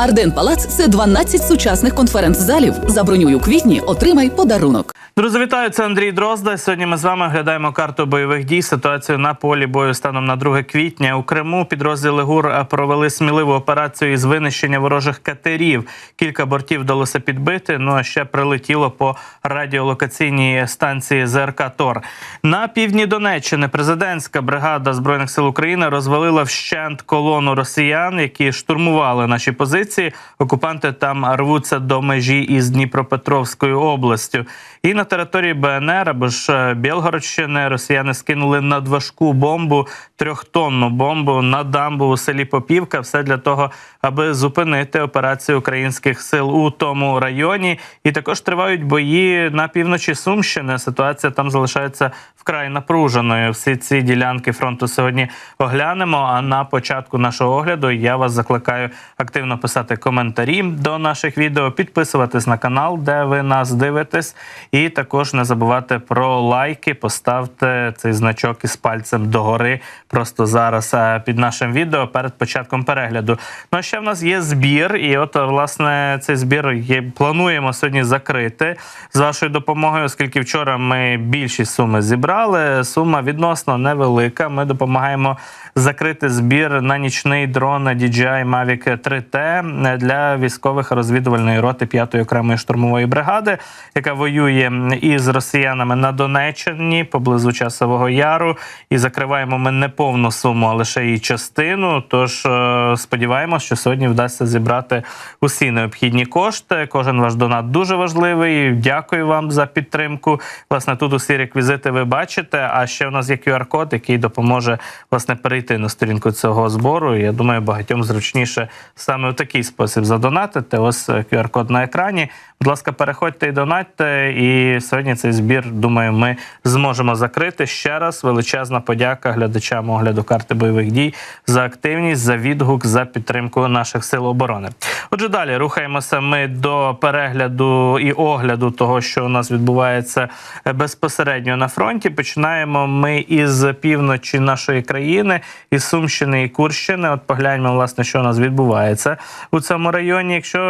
Арден Палац це 12 сучасних конференц-залів. Забронюй у квітні, отримай подарунок. Друзі, вітаю, це Андрій Дрозда. Сьогодні ми з вами оглядаємо карту бойових дій. Ситуацію на полі бою станом на 2 квітня. У Криму підрозділи ГУР провели сміливу операцію із винищення ворожих катерів. Кілька бортів вдалося підбити. Ну а ще прилетіло по радіолокаційній станції ЗРК Тор. На півдні Донеччини президентська бригада збройних сил України розвалила вщент колону росіян, які штурмували наші позиції. Окупанти там рвуться до межі із Дніпропетровською областю. І на території БНР або ж е, Білгородщини росіяни скинули надважку бомбу, трьохтонну бомбу на дамбу у селі Попівка. Все для того, аби зупинити операцію українських сил у тому районі. І також тривають бої на півночі Сумщини. Ситуація там залишається вкрай напруженою. Всі ці ділянки фронту сьогодні оглянемо. А на початку нашого огляду я вас закликаю активно писати коментарі до наших відео, підписуватись на канал, де ви нас дивитесь, і також не забувати про лайки. Поставте цей значок із пальцем догори просто зараз е, під нашим відео перед початком перегляду. Ну а ще в нас є збір, і от власне цей збір є, плануємо сьогодні закрити з вашою допомогою, оскільки вчора ми більші суми зібрали. Сума відносно невелика. Ми допомагаємо закрити збір на нічний дрон DJI Mavic 3T для військових розвідувальної роти 5-ї окремої штурмової бригади, яка воює із росіянами на Донеччині поблизу Часового Яру. І закриваємо ми не повну суму, а лише її частину. Тож е, сподіваємося, що сьогодні вдасться зібрати усі необхідні кошти. Кожен ваш донат дуже важливий. Дякую вам за підтримку. Власне, тут усі реквізити ви бачите. А ще у нас є QR-код, який допоможе власне перейти на сторінку цього збору. Я думаю, багатьом зручніше саме в такий спосіб задонатити. Ось е, QR-код на екрані. Будь ласка, переходьте і донатьте. І сьогодні цей збір, думаю, ми зможемо закрити. Ще раз величезна подяка глядачам огляду карти бойових дій за активність, за відгук, за підтримку наших сил оборони. Отже, далі рухаємося ми до перегляду і огляду того, що у нас відбувається безпосередньо на фронті. Починаємо ми із півночі нашої країни, із Сумщини і Курщини. От погляньмо, власне, що у нас відбувається у цьому районі. Якщо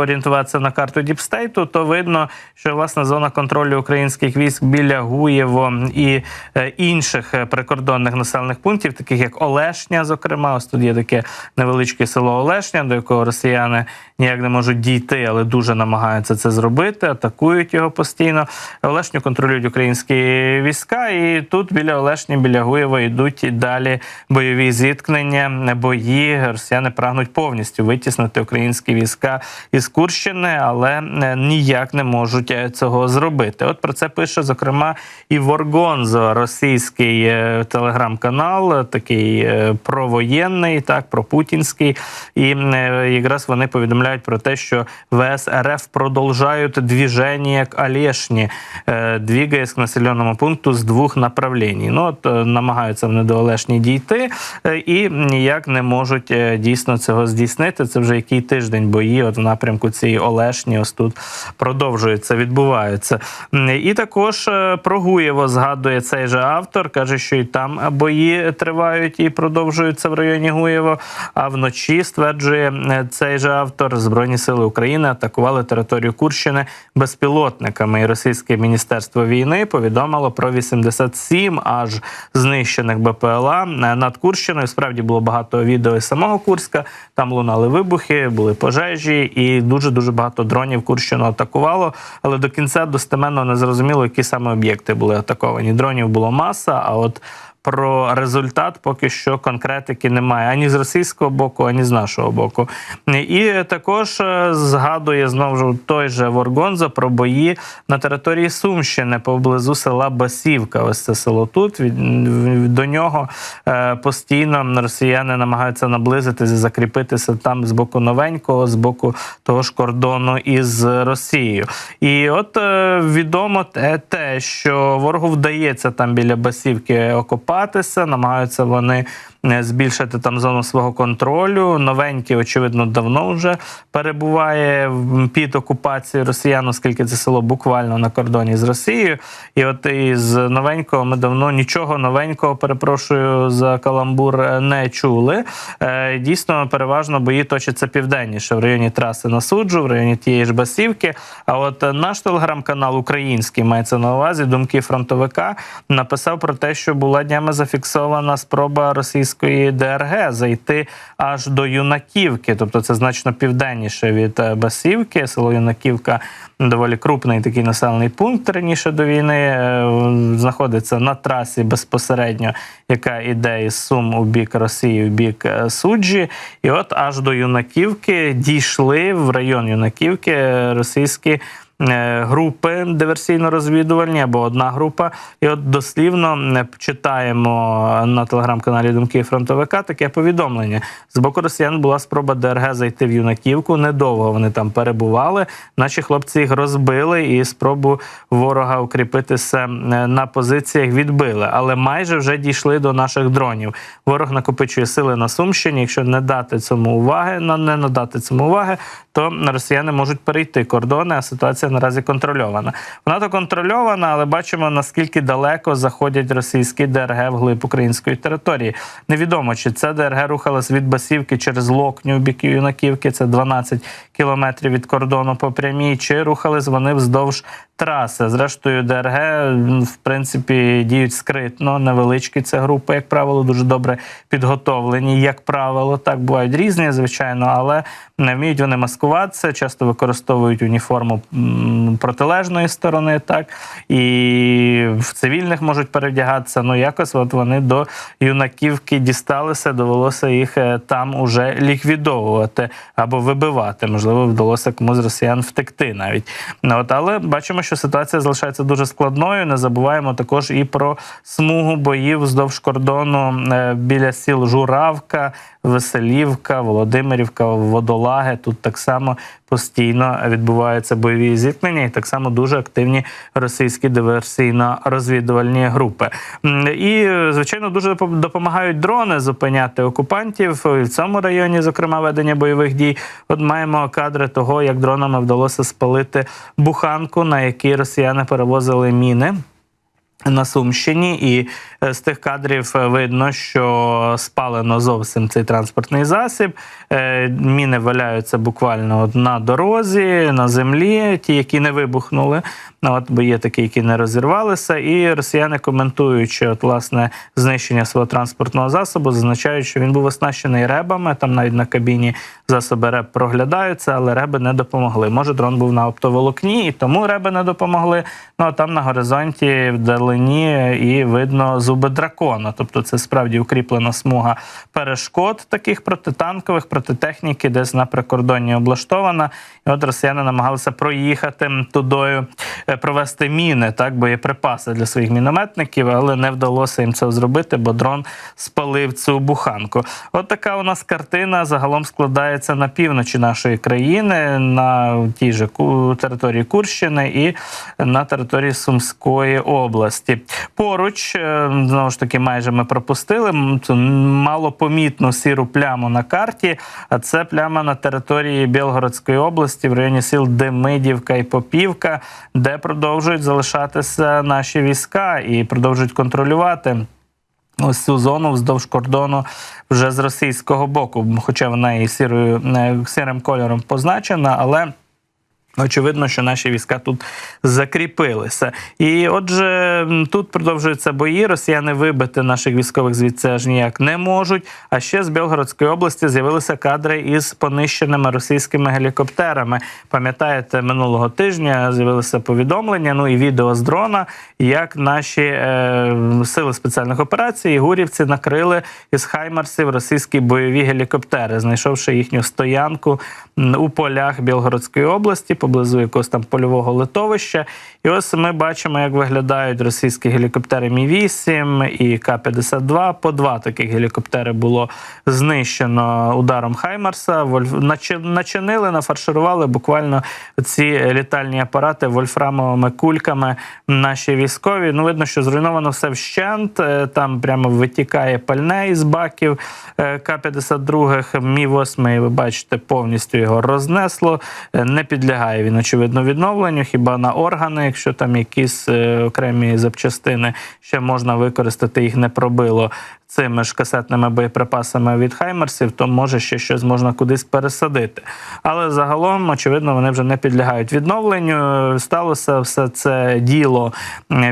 орієнтуватися на карту Діпстейту, то видно, що власне зона контролю українських військ біля Гуєво і е, інших е, прикордонних населених пунктів, таких як Олешня, зокрема, ось тут є таке невеличке село Олешня, до якого росіяни ніяк не можуть дійти, але дуже намагаються це зробити, атакують його постійно. Олешню контролюють українські війська, і тут біля Олешні, біля Гуєва йдуть і далі бойові зіткнення, бої. Росіяни прагнуть повністю витіснити українські війська із Курщини, але е, ніяк не можуть е, цього зробити. От про це пише зокрема і Воргонзо, російський е, телеграм-канал, е, такий е, провоєнний, так пропутінський. І е, якраз вони повідомляють про те, що ВС РФ продовжають движення к Олешні, е, к населеному пункту з двох направлень. Ну от е, намагаються вони до Олешні дійти е, і ніяк не можуть е, дійсно цього здійснити. Це вже який тиждень бої. От в напрямку цієї Олешні, тут продовжується, відбуваються. М, І також е, про Гуєво згадує цей же автор, каже, що і там бої тривають і продовжуються в районі Гуєво. А вночі стверджує е, цей же автор, збройні сили України атакували територію Курщини безпілотниками. І російське міністерство війни повідомило про 87 аж знищених БПЛА над Курщиною. Справді було багато відео із самого Курська. Там лунали вибухи, були пожежі, і дуже дуже багато дронів Курщину атакувало. Але до кінця достеменно не зрозуміло, які саме об'єкти були атаковані. Дронів було маса. А от про результат поки що конкретики немає ані з російського боку, ані з нашого боку. І також е, згадує знову ж той же Воргонзо про бої на території Сумщини поблизу села Басівка. Ось це село тут. До нього е, постійно росіяни намагаються наблизитися, закріпитися там з боку новенького, з боку того ж кордону із Росією. І от е, відомо те, що ворогу вдається там біля Басівки окопатися, намагаються вони збільшити там зону свого контролю. Новенький, очевидно, давно вже перебуває під окупацією росіян, оскільки це село буквально на кордоні з Росією. І от із новенького ми давно нічого новенького, перепрошую за каламбур, е, не чули. Е, Дійсно, переважно бої точаться південніше в районі траси на суджу, в районі тієї ж Басівки. А от е, наш телеграм-канал український мається на увазі думки фронтовика написав про те, що була днями зафіксована спроба російської ДРГ зайти аж до Юнаківки, тобто це значно південніше від е, Басівки. Село Юнаківка доволі крупний такий населений пункт раніше до війни. е, Знаходиться на трасі безпосередньо, яка іде із Сум у бік Росії, в бік е, суджі. І от аж до Юнаківки дійшли в район Юнаківки російські. Е, Групи диверсійно-розвідувальні або одна група, і от дослівно читаємо на телеграм-каналі Думки фронтовика таке повідомлення. З боку росіян була спроба ДРГ зайти в Юнаківку. Недовго вони там перебували. Наші хлопці їх розбили і спробу ворога укріпитися на позиціях відбили, але майже вже дійшли до наших дронів. Ворог накопичує сили на Сумщині. Якщо не дати цьому уваги, на не надати цьому уваги, то росіяни можуть перейти кордони, а ситуація наразі контрольована. Вона то контрольована, але бачимо наскільки далеко заходять російські ДРГ вглиб української території. Невідомо, чи це ДРГ рухалась від Басівки через Локню в бік Юнаківки, це 12 кілометрів від кордону по прямій, чи рухались вони вздовж траси. Зрештою, ДРГ в принципі діють скритно, невеличкі це групи, як правило, дуже добре підготовлені. Як правило, так бувають різні, звичайно, але не вміють вони маскуватися, часто використовують уніформу протилежної сторони, так і в цивільних можуть перевдягатися. Ну якось от вони до юнаківки дісталися, довелося їх е, там уже ліквідовувати або вибивати. Можливо, вдалося комусь росіян втекти навіть. Ну, От, але бачимо, що ситуація залишається дуже складною. Не забуваємо також і про смугу боїв вздовж кордону е, біля сіл Журавка, Веселівка, Володимирівка, Водолаги. Тут так само постійно відбуваються бойові зіткнення, і так само дуже активні російські диверсійно-розвідувальні групи. І, звичайно, дуже допомагають дрони зупиняти окупантів і в цьому районі, зокрема, ведення бойових дій. От маємо кадри того, як дронами вдалося спалити буханку, на якій росіяни перевозили міни. На Сумщині, і е, з тих кадрів е, видно, що спалено зовсім цей транспортний засіб. Е, Міни валяються буквально на дорозі, на землі, ті, які не вибухнули. Ну, от, бо є такі, які не розірвалися. І росіяни, коментуючи от, власне, знищення свого транспортного засобу, зазначають, що він був оснащений ребами. Там навіть на кабіні засоби реб проглядаються, але реби не допомогли. Може, дрон був на оптоволокні, і тому реби не допомогли. Ну а там на горизонті вдалині і видно зуби дракона. Тобто, це справді укріплена смуга перешкод таких протитанкових, протитехніки, десь на прикордонні облаштована. І от росіяни намагалися проїхати тудою, е, провести міни, так, боєприпаси для своїх мінометників, але не вдалося їм це зробити, бо дрон спалив цю буханку. От така у нас картина загалом складається на півночі нашої країни, на тій же території Курщини і на території Сумської області. Поруч, е, знову ж таки, майже ми пропустили малопомітну сіру пляму на карті. А це пляма на території Білгородської області в районі сіл Демидівка і Попівка, де продовжують залишатися наші війська і продовжують контролювати. Ось цю зону вздовж кордону вже з російського боку, хоча вона і сірою е, сірим кольором позначена, але Очевидно, що наші війська тут закріпилися. І отже, тут продовжуються бої. Росіяни вибити наших військових звідси аж ніяк не можуть. А ще з Білгородської області з'явилися кадри із понищеними російськими гелікоптерами. Пам'ятаєте, минулого тижня з'явилися повідомлення, ну і відео з дрона, як наші е, сили спеціальних операцій, гурівці накрили із хаймарсів російські бойові гелікоптери, знайшовши їхню стоянку у полях Білгородської області, поблизу якогось там польового литовища. І ось ми бачимо, як виглядають російські гелікоптери Мі 8 і К-52. По два таких гелікоптери було знищено ударом Хаймарса. Вольф начинили, нафарширували буквально ці літальні апарати вольфрамовими кульками. Наші військові. Ну видно, що зруйновано все вщент. Е, Там прямо витікає пальне із баків е, К-52. Мі 8 ви бачите, повністю його рознесло. Е, Не підлягає він очевидно відновленню. Хіба на органи, якщо там якісь е, окремі запчастини ще можна використати, їх не пробило цими ж касетними боєприпасами від Хаймерсів, то може ще щось можна кудись пересадити. Але загалом, очевидно, вони вже не підлягають відновленню. Сталося все це діло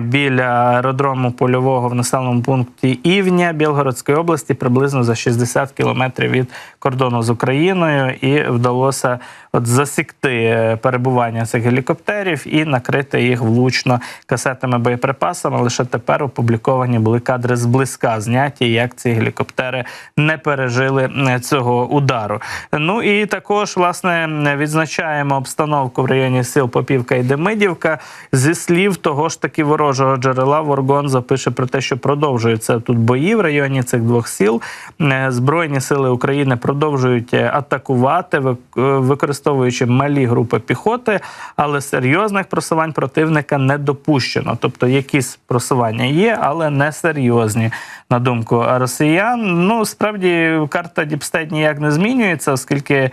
біля аеродрому польового в населеному пункті Івня Білгородської області, приблизно за 60 кілометрів від кордону з Україною, і вдалося от засікти е, перебування цих гелікоптерів і накрити їх влучно касетними боєприпасами. Лише тепер опубліковані були кадри зблизька зняті, як ці гелікоптери не пережили е, цього удару. Ну і також власне відзначаємо обстановку в районі сил Попівка і Демидівка. Зі слів того ж таки ворожого джерела Воргон запише про те, що продовжуються тут бої в районі цих двох сіл. Е, Збройні сили України продовжують е, атакувати, використовуючи малі групи піхоти, але серйозних просувань противника не допущено. Тобто якісь просування є, але не серйозні. На думку росіян, ну справді карта Діпстейт ніяк не змінюється, оскільки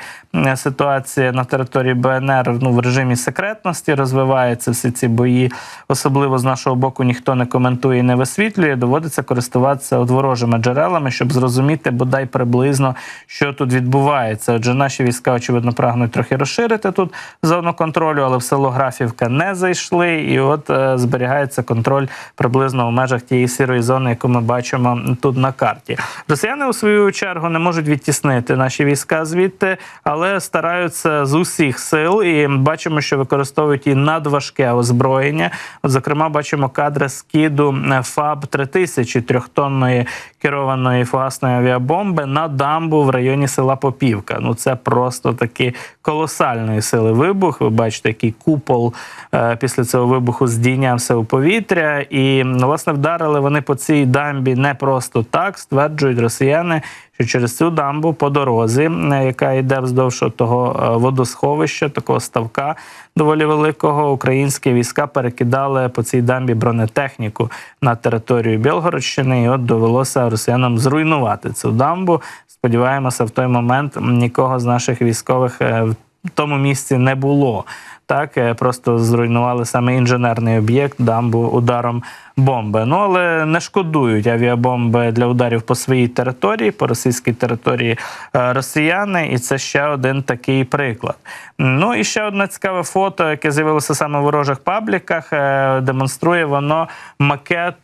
ситуація на території БНР ну, в режимі секретності розвивається всі ці бої. Особливо з нашого боку ніхто не коментує і не висвітлює. Доводиться користуватися от ворожими джерелами, щоб зрозуміти бодай приблизно, що тут відбувається. Отже, наші війська, очевидно, прагнуть трохи розширити тут зону контролю, але в село Графівка не зайшли. І от е, зберігається контроль приблизно в межах тієї сірої зони, яку ми бачимо тут на карті. Росіяни у свою чергу не можуть відтіснити наші війська звідти, але стараються з усіх сил і бачимо, що використовують і надважке озброєння. От, зокрема, бачимо кадри скиду ФАБ 3000 трьохтонної керованої фугасної авіабомби на дамбу в районі села Попівка. Ну це просто таки колосальної сили вибух. Ви бачите, який купол е, після цього вибуху здійнявся у повітря, і власне вдарили вони по цій дамбі не просто так, стверджують росіяни. Що через цю дамбу по дорозі, е, яка йде вздовж того е, водосховища, такого ставка доволі великого, українські війська перекидали по цій дамбі бронетехніку на територію Білгородщини, і от довелося росіянам зруйнувати цю дамбу. Сподіваємося, в той момент нікого з наших військових е, в тому місці не було. Так, е, просто зруйнували саме інженерний об'єкт дамбу ударом бомби. Ну але не шкодують авіабомби для ударів по своїй території, по російській території е, росіяни, і це ще один такий приклад. Ну і ще одне цікаве фото, яке з'явилося саме в ворожих пабліках. е, Демонструє воно макет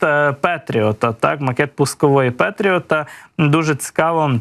Петріота. Так, макет пускової Петріота. Дуже цікаво.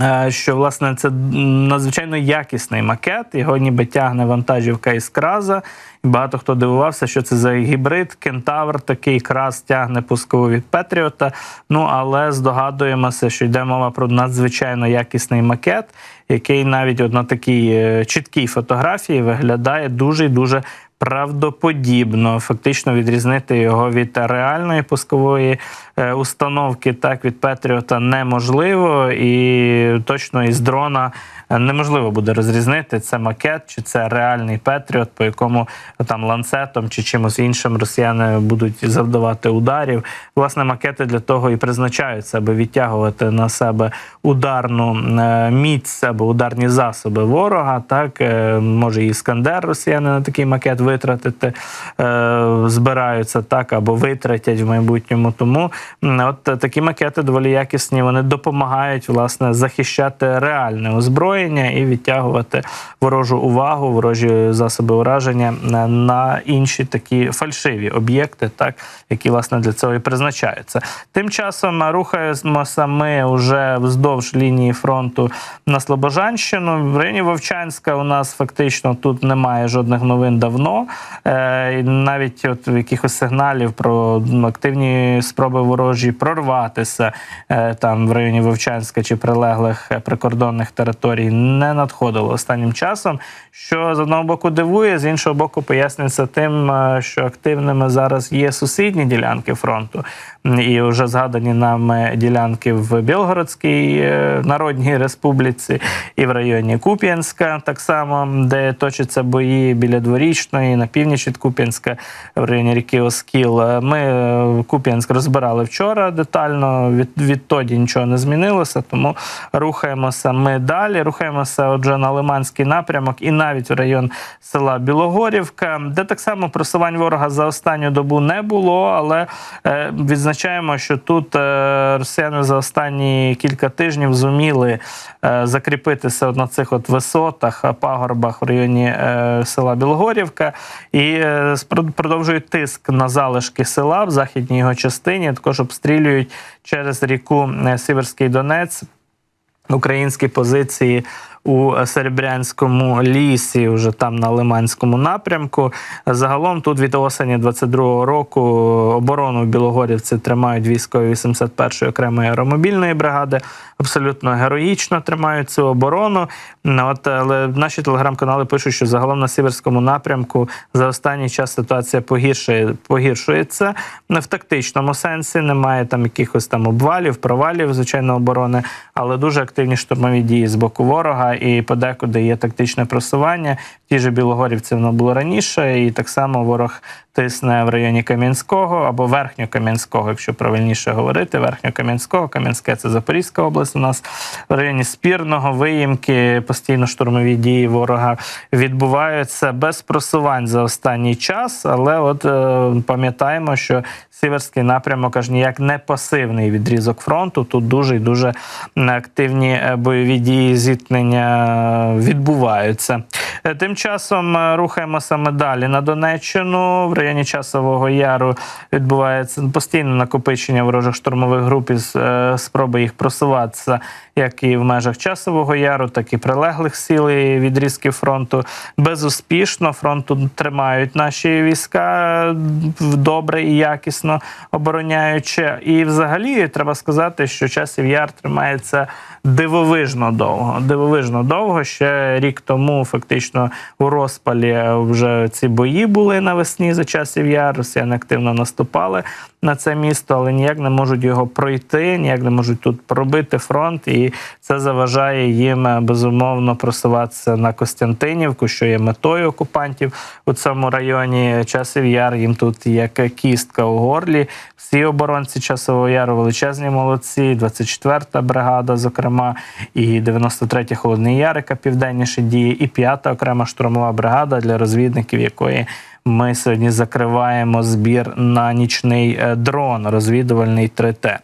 Е, що власне це надзвичайно якісний макет. Його ніби тягне вантажівка із краза. Багато хто дивувався, що це за гібрид, кентавр такий крас тягне пускову від Петріота. Ну але здогадуємося, що йде мова про надзвичайно якісний макет, який навіть от на такій е, чіткій фотографії виглядає дуже і дуже. Правдоподібно фактично відрізнити його від реальної пускової е, установки, так від Петріота неможливо, і точно із дрона е, неможливо буде розрізнити це макет чи це реальний Петріот, по якому там ланцетом чи чимось іншим росіяни будуть завдавати ударів. Власне, макети для того і призначаються, аби відтягувати на себе ударну е, міць або ударні засоби ворога. Так може і Іскандер росіяни на такий макет витратити е, збираються так або витратять в майбутньому. Тому от такі макети доволі якісні. Вони допомагають власне захищати реальне озброєння і відтягувати ворожу увагу, ворожі засоби ураження на, на інші такі фальшиві об'єкти, так які власне для цього і призначаються. Тим часом рухаємося ми вже вздовж лінії фронту на Слобожанщину. В районі Вовчанська у нас фактично тут немає жодних новин давно. Давно. Е, навіть от якихось сигналів про ну, активні спроби ворожі прорватися е, там в районі Вовчанська чи прилеглих е, прикордонних територій не надходило останнім часом. Що з одного боку дивує, з іншого боку, пояснюється тим, що активними зараз є сусідні ділянки фронту. І вже згадані нами ділянки в Білгородській Народній Республіці і в районі Куп'янська, так само, де точаться бої біля дворічної, на північ від Куп'янська, в районі ріки Оскіл. Е, Ми е, Куп'янськ розбирали вчора детально. Від, відтоді нічого не змінилося, тому рухаємося ми далі. Рухаємося отже на Лиманський напрямок і навіть в район села Білогорівка, де так само просувань ворога за останню добу не було, але е, відзначаємо, що тут росіяни за останні кілька тижнів зуміли закріпитися на цих от висотах, пагорбах в районі села Білогорівка і е, продовжують тиск на залишки села в західній його частині. Також обстрілюють через ріку е, Сіверський Донець українські позиції у Серебрянському лісі, вже там на Лиманському напрямку. Загалом тут від осені 22-го року оборону в Білогорівці тримають військові 81-ї окремої аеромобільної бригади. Абсолютно героїчно тримають цю оборону. Ну, От, але наші телеграм-канали пишуть, що загалом на Сіверському напрямку за останній час ситуація погіршує, погіршується в тактичному сенсі. Немає там якихось там обвалів, провалів, звичайно, оборони, але дуже активні штурмові дії з боку ворога, і подекуди є тактичне просування. Ті ж Білогорівці воно було раніше, і так само ворог тисне в районі Кам'янського або Верхньокам'янського, якщо правильніше говорити. Верхньокам'янського, Кам'янське це Запорізька область. У нас в районі Спірного, Виїмки, постійно штурмові дії ворога відбуваються без просувань за останній час. Але от е, пам'ятаємо, що Сіверський напрямок аж ніяк не пасивний відрізок фронту. Тут дуже і дуже активні е, бойові дії зіткнення відбуваються. Е, Тим часом е, рухаємося ми далі на Донеччину. В районі Часового Яру відбувається постійне накопичення ворожих штурмових груп із е, спроби їх просуватися як і в межах Часового Яру, так і прилеглих сіл і відрізків фронту. Безуспішно фронту тримають наші війська добре і якісно обороняючи. І взагалі треба сказати, що часів яр тримається дивовижно довго. Дивовижно довго. Ще рік тому фактично у розпалі вже ці бої були навесні за часів яр. Росіяни активно наступали на це місто, але ніяк не можуть його пройти, ніяк не можуть тут пробити фронт, і це заважає їм е, безумовно просуватися на Костянтинівку, що є метою окупантів у цьому районі. Часів яр їм тут як кістка у горлі. Всі оборонці часового яру величезні молодці. 24-та бригада, зокрема, і 93-й холодний яр, яка південніше діє, і 5-та окрема штурмова бригада для розвідників, якої ми сьогодні закриваємо збір на нічний е, дрон розвідувальний 3Т.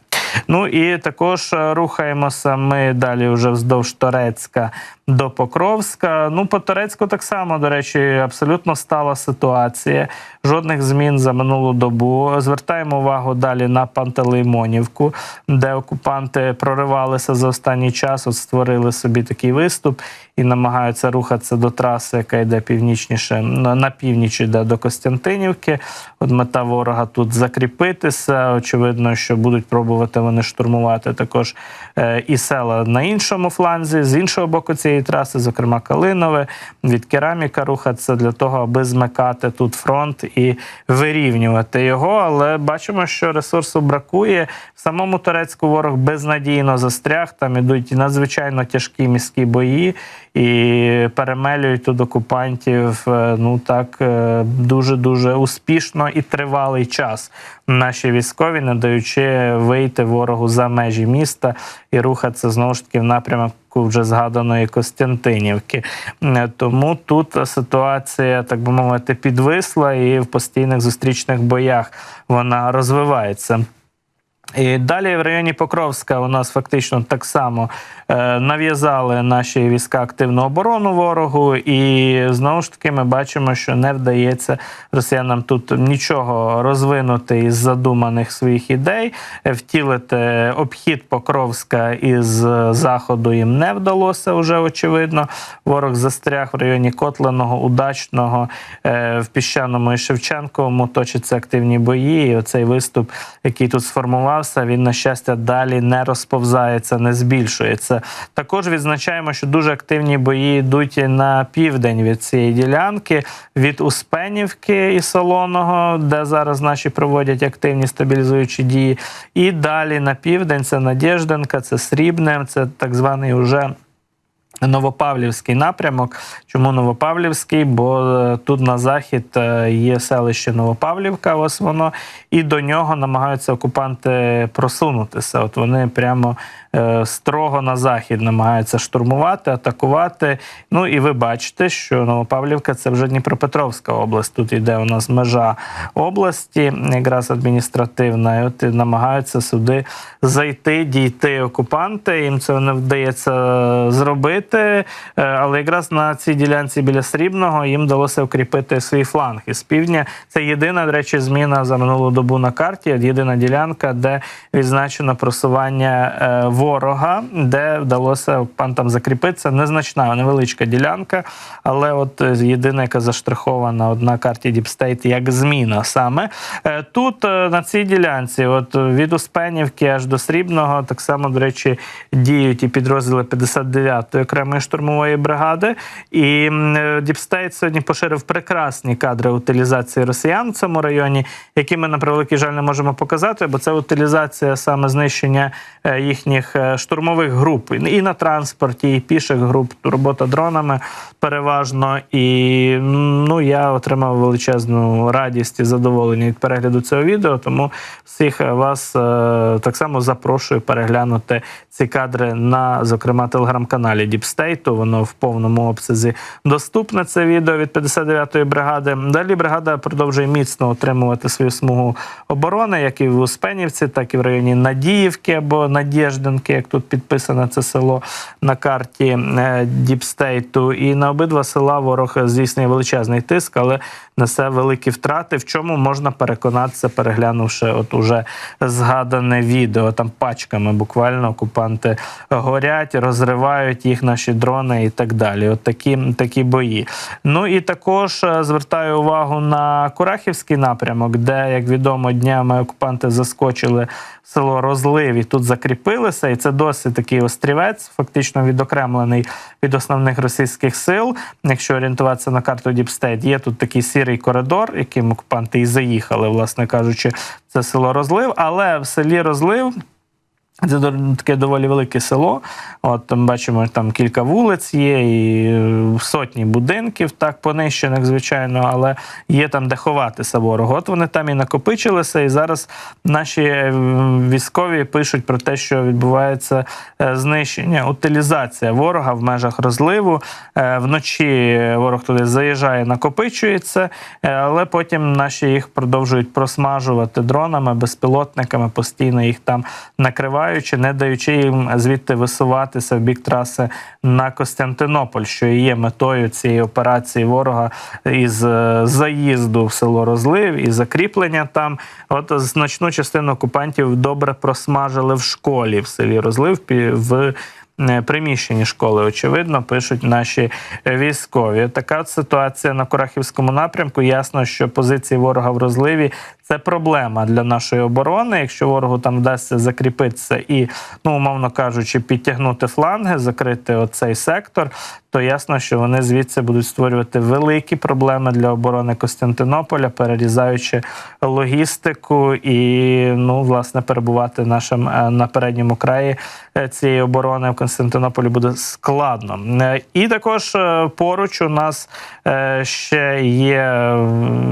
Ну і також е, рухаємося ми далі вже вздовж Торецька до Покровська. Ну, по Торецьку так само, до речі, абсолютно стала ситуація. Жодних змін за минулу добу. Звертаємо увагу далі на Пантелеймонівку, де окупанти проривалися за останній час, от створили собі такий виступ і намагаються рухатися до траси, яка йде північніше на північ йде до Костянтинівки. От мета ворога тут закріпитися. Очевидно, що будуть пробувати вони штурмувати також е, і села на іншому фланзі, з іншого боку цієї траси, зокрема Калинове, від кераміка рухатися для того, аби змикати тут фронт і вирівнювати його. Але бачимо, що ресурсу бракує. В самому Турецьку ворог безнадійно застряг. Там ідуть надзвичайно тяжкі міські бої і перемелюють тут окупантів. е, Ну так дуже дуже успішно і тривалий час. Наші військові, не даючи вийти ворогу за межі міста і рухатися знову ж таки в напрямку вже згаданої Костянтинівки. Е, Тому тут ситуація, так би мовити, підвисла і в постійних зустрічних боях вона розвивається. І далі в районі Покровська у нас фактично так само е, нав'язали наші війська активну оборону ворогу, і знову ж таки ми бачимо, що не вдається росіянам тут нічого розвинути із задуманих своїх ідей. Втілити обхід Покровська із заходу їм не вдалося вже очевидно. Ворог застряг в районі Котленого, Удачного, е, в піщаному і Шевченковому точаться активні бої. І оцей виступ, який тут сформувався, він на щастя далі не розповзається, не збільшується. Також відзначаємо, що дуже активні бої йдуть на південь від цієї ділянки, від Успенівки і Солоного, де зараз наші проводять активні стабілізуючі дії. І далі на південь це Надєжденка, це Срібне, це так званий уже. Новопавлівський напрямок. Чому Новопавлівський? Бо е, тут на захід е, є селище Новопавлівка, ось воно, і до нього намагаються окупанти просунутися. От вони прямо е, строго на захід намагаються штурмувати, атакувати. Ну і ви бачите, що Новопавлівка це вже Дніпропетровська область. Тут йде у нас межа області, якраз адміністративна. І от і намагаються сюди зайти, дійти окупанти. Їм це не вдається зробити. Е, Але якраз на цій ділянці біля Срібного їм вдалося укріпити свій фланг із півдня. Це єдина, до речі, зміна за минулу добу на карті. Єдина ділянка, де відзначено просування е, ворога, де вдалося окупантам закріпитися. Незначна, невеличка ділянка, але от е, єдина, яка заштрихована на карті State як зміна саме. Тут на цій ділянці, от від Успенівки аж до Срібного, так само, до речі, діють і підрозділи 59-ї окремої штурмової бригади. І е, сьогодні поширив прекрасні кадри утилізації росіян в цьому районі, які ми на превеликий жаль не можемо показати, бо це утилізація саме знищення е, їхніх е, штурмових груп і на транспорті, і піших груп, робота дронами переважно. І ну я отримав величезну радість і задоволення від перегляду цього відео. Тому всіх вас так само запрошую переглянути ці кадри на, зокрема, телеграм-каналі Deep State. Воно в повному обсязі доступне. Це відео від 59-ї бригади. Далі бригада продовжує міцно отримувати свою смугу оборони, як і в Успенівці, так і в районі Надіївки або Надєжденки, як тут підписано це село на карті е, State. І на обидва села ворог здійснює величезний тиск, але несе великі втрати. В чому можна переконатися, переглянувши от уже згадане відео. Там пачками буквально окупанти горять, розривають їх наші дрони і так далі. От такі, такі бої. Ну і також е, звертаю увагу на Курахівський напрямок, де, як відомо, днями окупанти заскочили в село Розлив і тут закріпилися. І це досить такий острівець, фактично відокремлений від основних російських сил. Якщо орієнтуватися на карту State, є тут такий сірий коридор, яким окупанти і заїхали, власне кажучи, це село Розлив. Але в селі Розлив. Це таке доволі велике село. От там бачимо, там кілька вулиць є, і е, сотні будинків, так понищених, звичайно, але є там де ховатися ворогу. От вони там і накопичилися, і зараз наші е, військові пишуть про те, що відбувається е, знищення, утилізація ворога в межах розливу. Вночі ворог туди заїжджає, накопичується, але потім наші їх продовжують просмажувати дронами, безпілотниками, постійно їх там накриваючи, не даючи їм звідти висуватися в бік траси на Костянтинополь, що і є метою цієї операції ворога із е, заїзду в село Розлив і закріплення там. От значну частину окупантів добре просмажили в школі в селі Розлив в е, приміщенні школи, очевидно, пишуть наші військові. Така ситуація на Курахівському напрямку. Ясно, що позиції ворога в розливі це проблема для нашої оборони. Якщо ворогу там вдасться закріпитися і, ну умовно кажучи, підтягнути фланги, закрити оцей сектор, то ясно, що вони звідси будуть створювати великі проблеми для оборони Костянтинополя, перерізаючи логістику і ну власне перебувати нашим е, на передньому краї е, цієї оборони в Константинополі буде складно. Е, І також поруч у нас ще є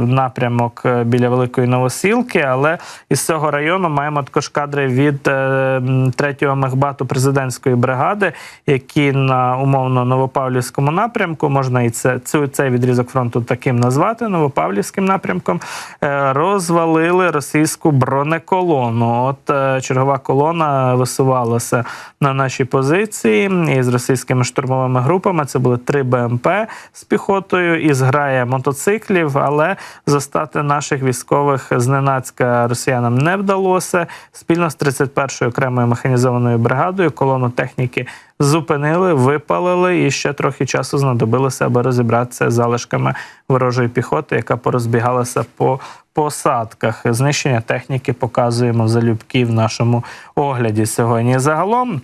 напрямок біля Великої Новосілки, але із цього району маємо також кадри від е, 3-го мехбату президентської бригади, які на умовно Новопавлівському напрямку можна і це цю цей відрізок фронту таким назвати Новопавлівським напрямком. е, Розвалили російську бронеколону. От е, чергова колона висувалася на наші позиції із російськими штурмовими групами. Це були три БМП з піхотою і зграя мотоциклів, але застати наших військових зненацька росіянам не вдалося. Спільно з 31-ю окремою механізованою бригадою колону техніки зупинили, випалили, і ще трохи часу знадобилося, аби розібратися з залишками ворожої піхоти, яка порозбігалася по посадках. Знищення техніки показуємо залюбки в нашому огляді сьогодні. Загалом.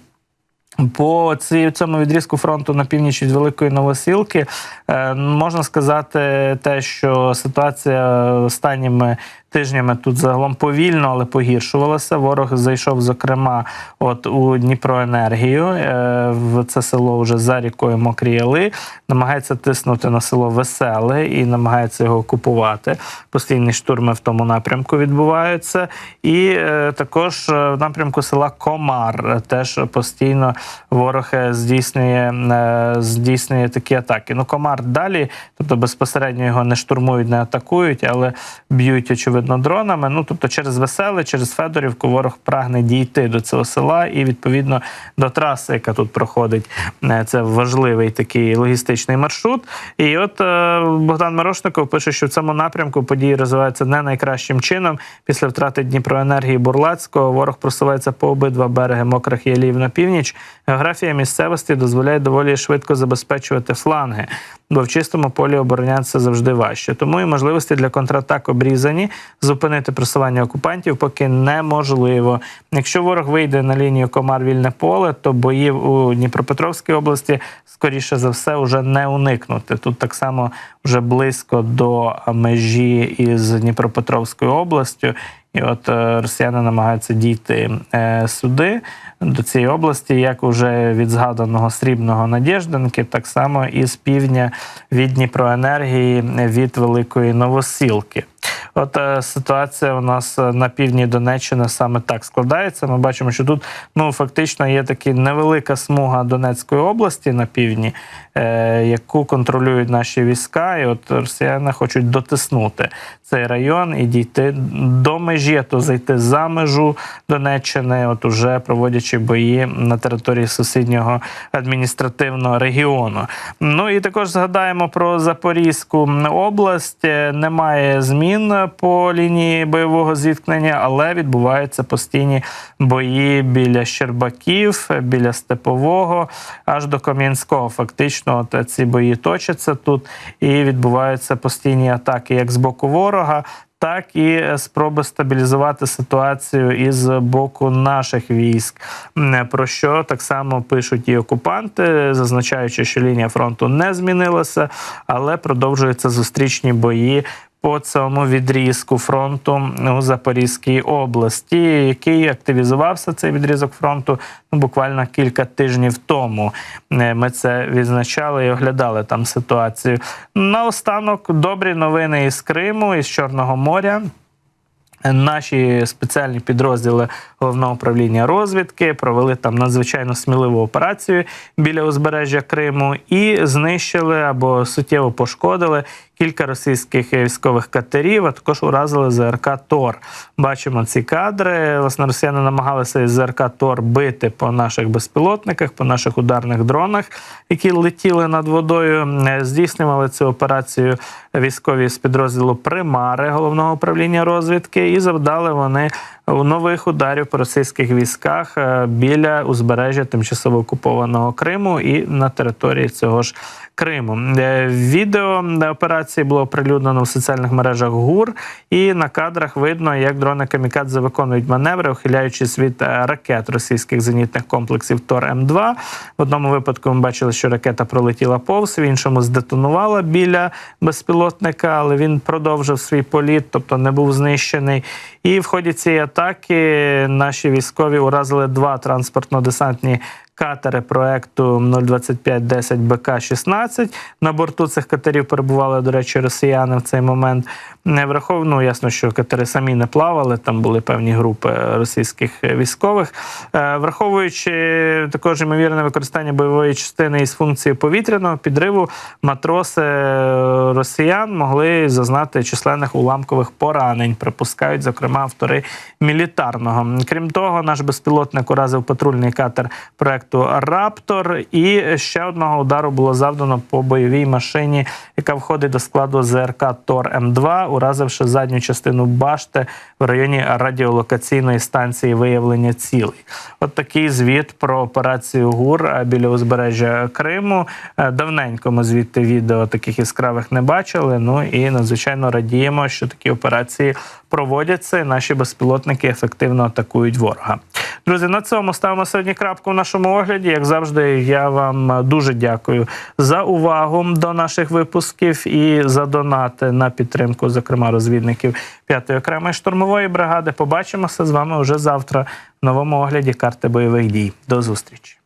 По цьому відрізку фронту на північ від Великої Новосілки е, можна сказати те, що ситуація останніми тижнями тут загалом повільно, але погіршувалася. Ворог зайшов, зокрема, от у Дніпроенергію е, в це село вже за рікою Мокрі Яли, намагається тиснути на село Веселе і намагається його окупувати. Постійні штурми в тому напрямку відбуваються. І е, також е, в напрямку села Комар теж постійно ворог здійснює, здійснює такі атаки. Ну, Комар далі, тобто безпосередньо його не штурмують, не атакують, але б'ють, очевидно, дронами. Ну, тобто, через Веселе, через Федорівку ворог прагне дійти до цього села і відповідно до траси, яка тут проходить. Е, Це важливий такий логістичний маршрут. І от е, Богдан Мирошников пише, що в цьому напрямку події розвиваються не найкращим чином. Після втрати Дніпроенергії Бурлацького ворог просувається по обидва береги мокрих ялів на північ. Географія місцевості дозволяє доволі швидко забезпечувати фланги, бо в чистому полі оборонятися завжди важче. Тому і можливості для контратак обрізані. Зупинити просування окупантів поки неможливо. Якщо ворог вийде на лінію комар вільне поле, то боїв у Дніпропетровській області скоріше за все вже не уникнути. Тут так само вже близько до межі із Дніпропетровською областю. І от е, росіяни намагаються дійти е, сюди, до цієї області, як уже від згаданого срібного Надєжденки, так само і з півдня від Дніпроенергії від Великої Новосілки. От е, ситуація у нас е, на півдні Донеччини саме так складається. Ми бачимо, що тут ну фактично є така невелика смуга Донецької області на півдні, е, яку контролюють наші війська, і от росіяни хочуть дотиснути цей район і дійти до межі, а то зайти за межу Донеччини, от уже проводячи бої на території сусіднього адміністративного регіону. Ну і також згадаємо про Запорізьку область. Е, Немає змін по лінії бойового зіткнення, але відбуваються постійні бої біля Щербаків, біля Степового, аж до Кам'янського. Фактично, от ці бої точаться тут і відбуваються постійні атаки як з боку ворога. Так і спроби стабілізувати ситуацію із боку наших військ, про що так само пишуть і окупанти, зазначаючи, що лінія фронту не змінилася, але продовжуються зустрічні бої по цьому відрізку фронту у Запорізькій області, який активізувався цей відрізок фронту ну, буквально кілька тижнів тому. Е, Ми це відзначали і оглядали там ситуацію. Наостанок добрі новини із Криму, із Чорного моря. Наші спеціальні підрозділи головного управління розвідки провели там надзвичайно сміливу операцію біля узбережжя Криму і знищили або суттєво пошкодили кілька російських військових катерів, а також уразили ЗРК Тор. Бачимо ці кадри. Власне, росіяни намагалися із ЗРК Тор бити по наших безпілотниках, по наших ударних дронах, які летіли над водою. Е, Здійснювали цю операцію військові з підрозділу Примари головного управління розвідки, і завдали вони нових ударів по російських військах е, біля узбережжя тимчасово окупованого Криму і на території цього ж Криму. Е, Відео операції було оприлюднено в соціальних мережах ГУР, і на кадрах видно, як дрони Камікадзе виконують маневри, ухиляючись від е, ракет російських зенітних комплексів Тор М2. В одному випадку ми бачили, що ракета пролетіла повз, в іншому здетонувала біля безпілотника, але він продовжив свій політ, тобто не був знищений. І в ході цієї атаки наші військові уразили два транспортно-десантні катери проекту 02510 БК-16. На борту цих катерів перебували, до речі, росіяни в цей момент. Не враховано, ну, ясно, що катери самі не плавали, там були певні групи російських військових. Е, Враховуючи також ймовірне використання бойової частини із функції повітряного підриву, матроси е, росіян могли зазнати численних уламкових поранень. Припускають, зокрема, автори мілітарного. Крім того, наш безпілотник уразив патрульний катер проекту Раптор. І ще одного удару було завдано по бойовій машині, яка входить до складу ЗРК Тор М2, уразивши задню частину башти в районі радіолокаційної станції виявлення цілей. От такий звіт про операцію ГУР біля узбережжя Криму. Е, Давненько ми звідти відео таких яскравих не бачили. Ну і надзвичайно радіємо, що такі операції проводяться. Наші безпілотники ефективно атакують ворога. Друзі, на цьому ставимо сьогодні крапку в нашому огляді. Як завжди, я вам дуже дякую за увагу до наших випусків і за донати на підтримку, зокрема розвідників 5-ї окремої штурмової бригади. Побачимося з вами вже завтра в новому огляді карти бойових дій. До зустрічі.